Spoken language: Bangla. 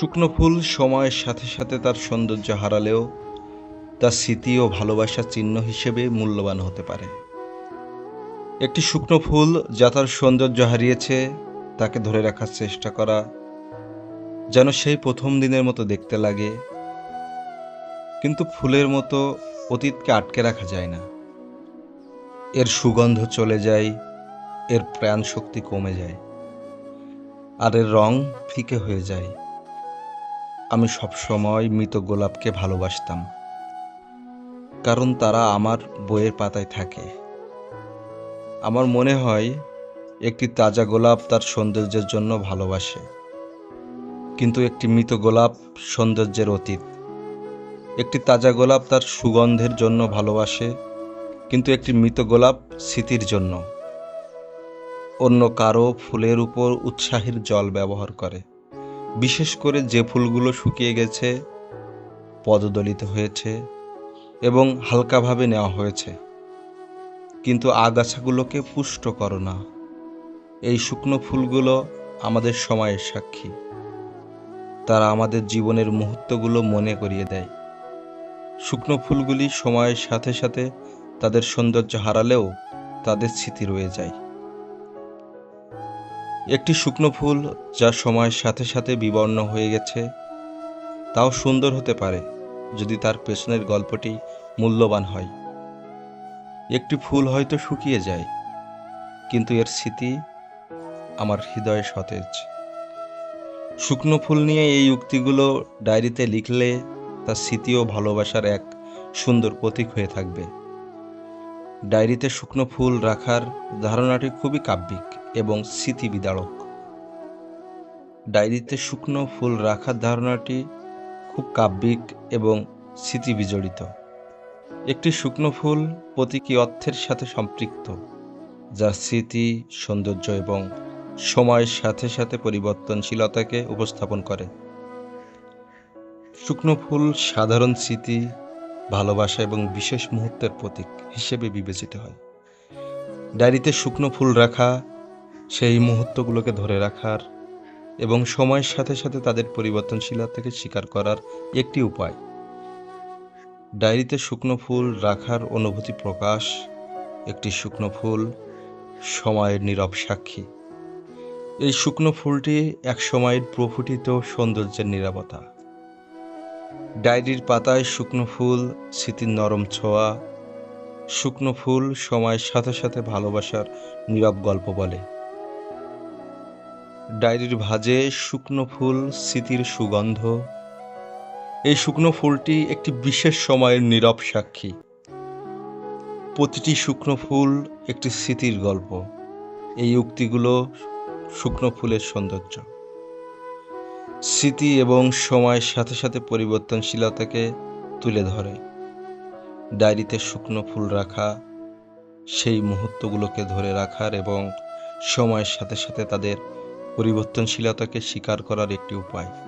শুকনো ফুল সময়ের সাথে সাথে তার সৌন্দর্য হারালেও তার স্মৃতি ও ভালোবাসার চিহ্ন হিসেবে মূল্যবান হতে পারে। একটি শুকনো ফুল যা তার সৌন্দর্য হারিয়েছে, তাকে ধরে রাখার চেষ্টা করা যেন সেই প্রথম দিনের মতো দেখতে লাগে, কিন্তু ফুলের মতো অতীতকে আটকে রাখা যায় না। এর সুগন্ধ চলে যায়, এর প্রাণ শক্তি কমে যায়, আর এর রং ফিকে হয়ে যায়। আমি সবসময় মৃত গোলাপকে ভালোবাসতাম, কারণ তারা আমার বইয়ের পাতায় থাকে। আমার মনে হয়, একটি তাজা গোলাপ তার সৌন্দর্যের জন্য ভালোবাসে, কিন্তু একটি মৃত গোলাপ সৌন্দর্যের অতীত। একটি তাজা গোলাপ তার সুগন্ধের জন্য ভালোবাসে, কিন্তু একটি মৃত গোলাপ স্মৃতির জন্য। অন্য কারও ফুলের উপর উৎসাহের জল ব্যবহার করে। বিশেষ করে যে ফুলগুলো শুকিয়ে গেছে, পদদলিত হয়েছে এবং হালকাভাবে নেওয়া হয়েছে। কিন্তু আগাছাগুলোকে পুষ্ট করো না। এই শুকনো ফুলগুলো আমাদের সময়ের সাক্ষী। তারা আমাদের জীবনের মুহূর্তগুলো মনে করিয়ে দেয়। শুকনো ফুলগুলি সময়ের সাথে সাথে তাদের সৌন্দর্য হারালেও তাদের স্মৃতি রয়ে যায়। একটি শুকনো ফুল যা সময়ের সাথে সাথে বিবর্ণ হয়ে গেছে। তাও সুন্দর হতে পারে যদি তার পেছনের গল্পটি মূল্যবান হয়। একটি ফুল হয়তো শুকিয়ে যায়, কিন্তু এর স্মৃতি আমার হৃদয়ে সতেজ। শুকনো ফুল নিয়ে এই উক্তিগুলো ডায়েরিতে লিখলে তার স্মৃতি ও ভালোবাসার এক সুন্দর প্রতীক হয়ে থাকবে। ডায়েরিতে শুকনো ফুল রাখার ধারণাটি খুবই কাব্যিক। এবং স্মৃতি বিদারক। ডায়েরিতে শুকনো ফুল রাখার ধারণাটি খুব কাব্যিক এবং স্মৃতি বিজড়িত। একটি শুকনো ফুল প্রতীকী অর্থের সাথে সম্পৃক্ত যা স্মৃতি, সৌন্দর্য এবং সময়ের সাথে সাথে পরিবর্তনশীলতাকে উপস্থাপন করে। শুকনো ফুল সাধারণ স্মৃতি, ভালোবাসা এবং বিশেষ মুহূর্তের প্রতীক হিসেবে বিবেচিত হয়। ডায়েরিতে শুকনো ফুল রাখা সেই মুহূর্তগুলোকে ধরে রাখার এবং সময়ের সাথে সাথে তাদের পরিবর্তনশীলতাকে স্বীকার করার একটি উপায়। ডায়েরিতে শুকনো ফুল রাখার অনুভূতি প্রকাশ, একটি শুকনো ফুল সময়ের নীরব সাক্ষী। এই শুকনো ফুলটি এক সময়ের প্রফুটিত সৌন্দর্যের নিরাপত্তা। ডায়েরির পাতায় শুকনো ফুল, স্মৃতির নরম ছোঁয়া, শুকনো ফুল সময়ের সাথে সাথে ভালোবাসার নীরব গল্প বলে। ডায়েরির ভাজে শুকনো ফুল, স্মৃতির সুগন্ধ। এই শুকনো ফুলটি একটি বিশেষ সময়ের নীরব সাক্ষী। প্রতিটি শুকনো ফুল একটি স্মৃতির গল্প। এই উক্তিগুলো শুকনো ফুলের সৌন্দর্য। স্মৃতি এবং সময়ের সাথে সাথে পরিবর্তনশীলতাকে তুলে ধরে। ডায়েরিতে শুকনো ফুল রাখা, সেই মুহূর্তগুলোকে ধরে রাখার এবং সময়ের সাথে সাথে তাদের পরিবর্তনশীলতাকে স্বীকার করার একটি উপায়।